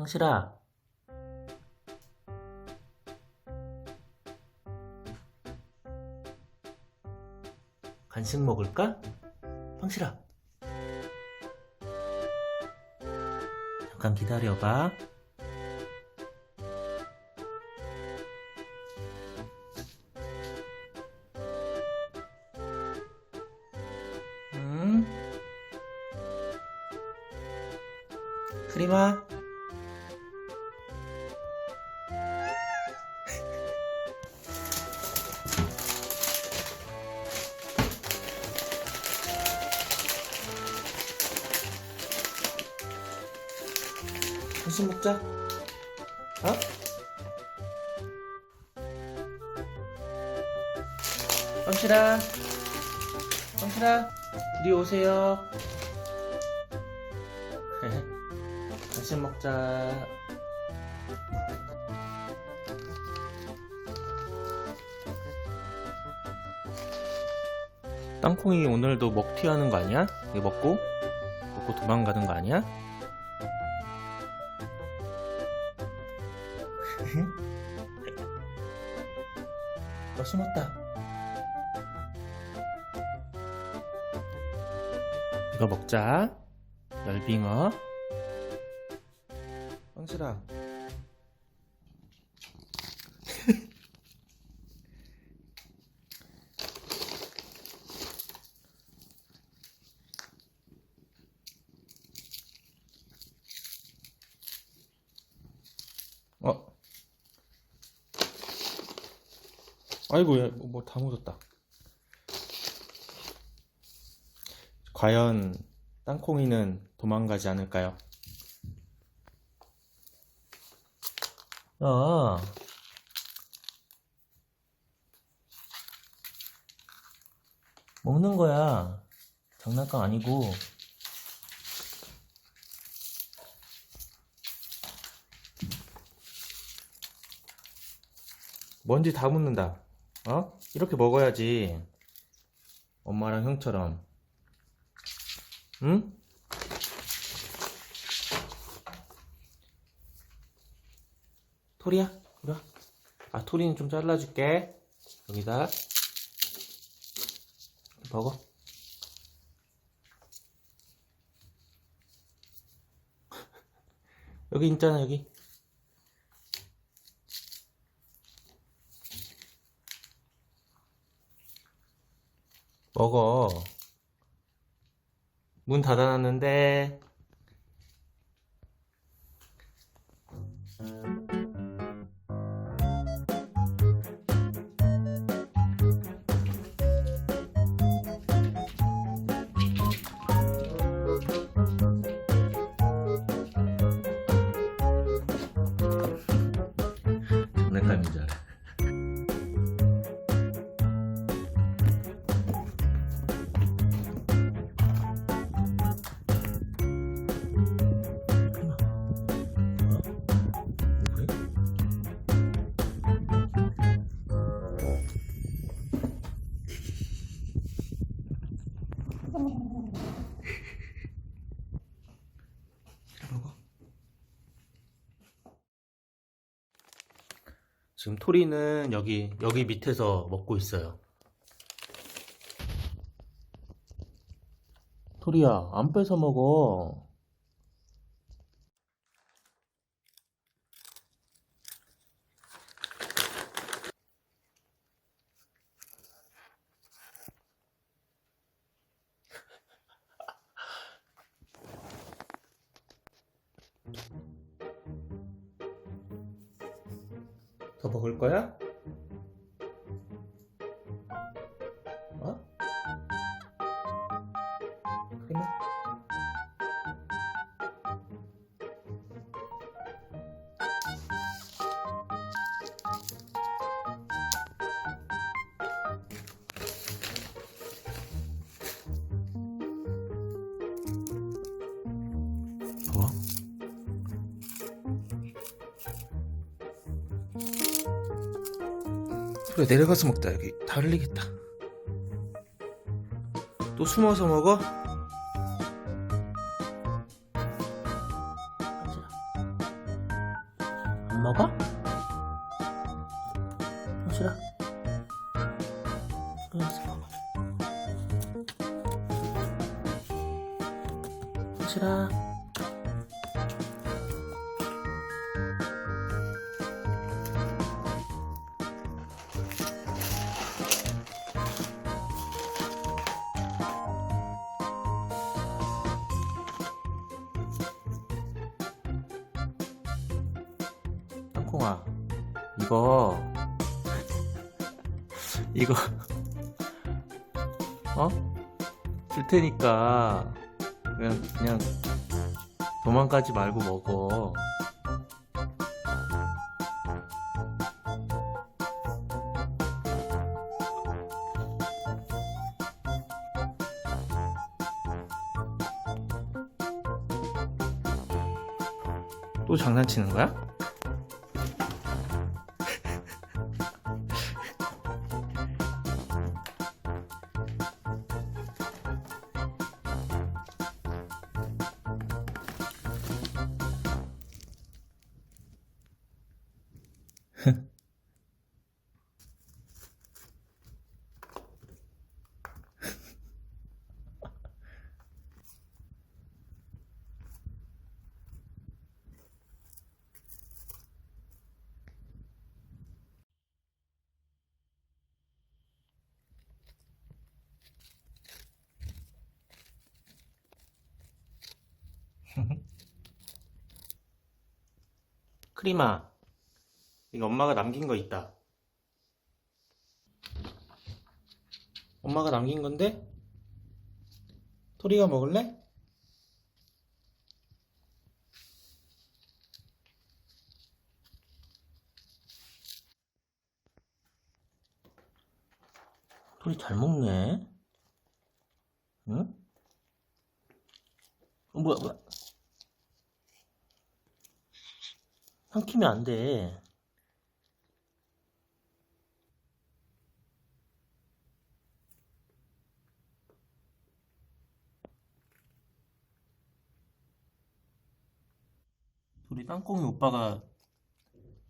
황실아. 간식 먹을까? 황실아. 잠깐 기다려봐. 음? 크리마? 간식 먹자. 어? 황실아, 황실아, 이리 오세요. 간식 먹자. 땅콩이 오늘도 먹튀 하는 거 아니야? 이거 먹고? 먹고 도망가는 거 아니야? 너 숨었다. 이거 먹자. 열빙어. 황실아. 아이고, 뭐 다 묻었다. 과연 땅콩이는 도망가지 않을까요? 아, 먹는 거야. 장난감 아니고. 먼지 다 묻는다. 어? 이렇게 먹어야지. 엄마랑 형처럼. 응? 토리야? 이리 와. 아, 토리는 좀 잘라줄게. 여기다. 먹어. 여기 있잖아, 여기. 먹어. 문 닫아놨는데. 지금 토리는 여기 여기 밑에서 먹고 있어요. 토리야, 안 뺏어 먹어. 먹을 거야? 그래 내려가서 먹자 여기 다 흘리겠다 또 숨어서 먹어? 안 먹어? 형실아. 그래서 먹어. 형실아. 땅콩아, 이거, 이거, 어? 줄 테니까, 그냥, 그냥, 도망가지 말고 먹어. 또 장난치는 거야? 크리마, 이거 엄마가 남긴 거 있다. 엄마가 남긴 건데? 토리가 먹을래? 토리 잘 먹네. 응? 어, 뭐야, 뭐야. 삼키면 안 돼. 우리 땅콩이 오빠가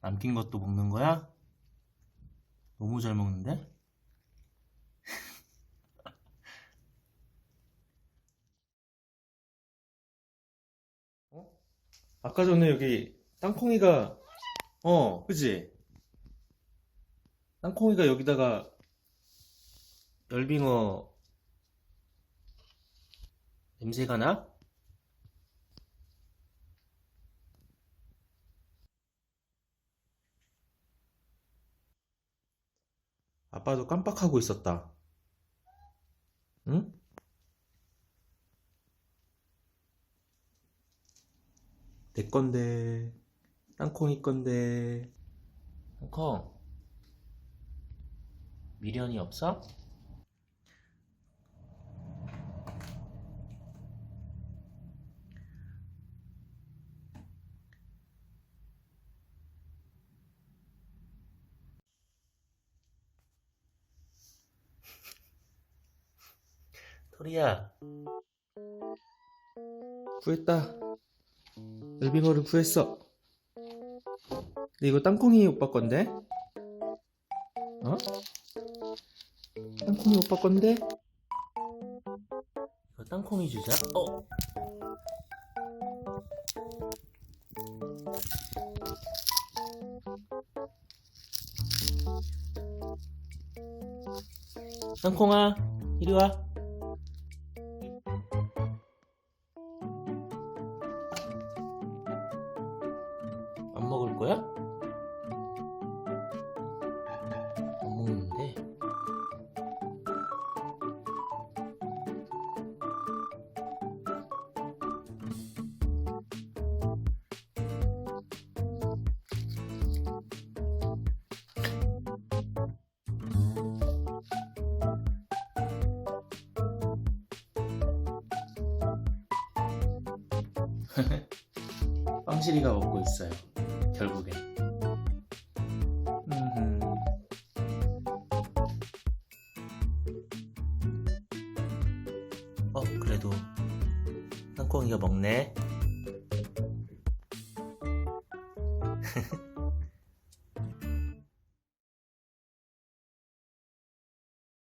남긴 것도 먹는 거야? 너무 잘 먹는데? 어? 아까 전에 여기 땅콩이가 어, 그지? 땅콩이가 여기다가 열빙어 냄새가 나? 아빠도 깜빡하고 있었다. 응? 내 건데, 땅콩이 건데. 땅콩, 미련이 없어? 토리야, 구했다. 열빙어를 구했어. 근데 이거 땅콩이 오빠 건데? 어? 땅콩이 오빠 건데? 이거 땅콩이 주자. 어? 땅콩아, 이리 와. 안 먹을 거야? 빵실이가 먹고 있어요. 결국엔. 음흠. 어, 그래도 땅콩이가 먹네.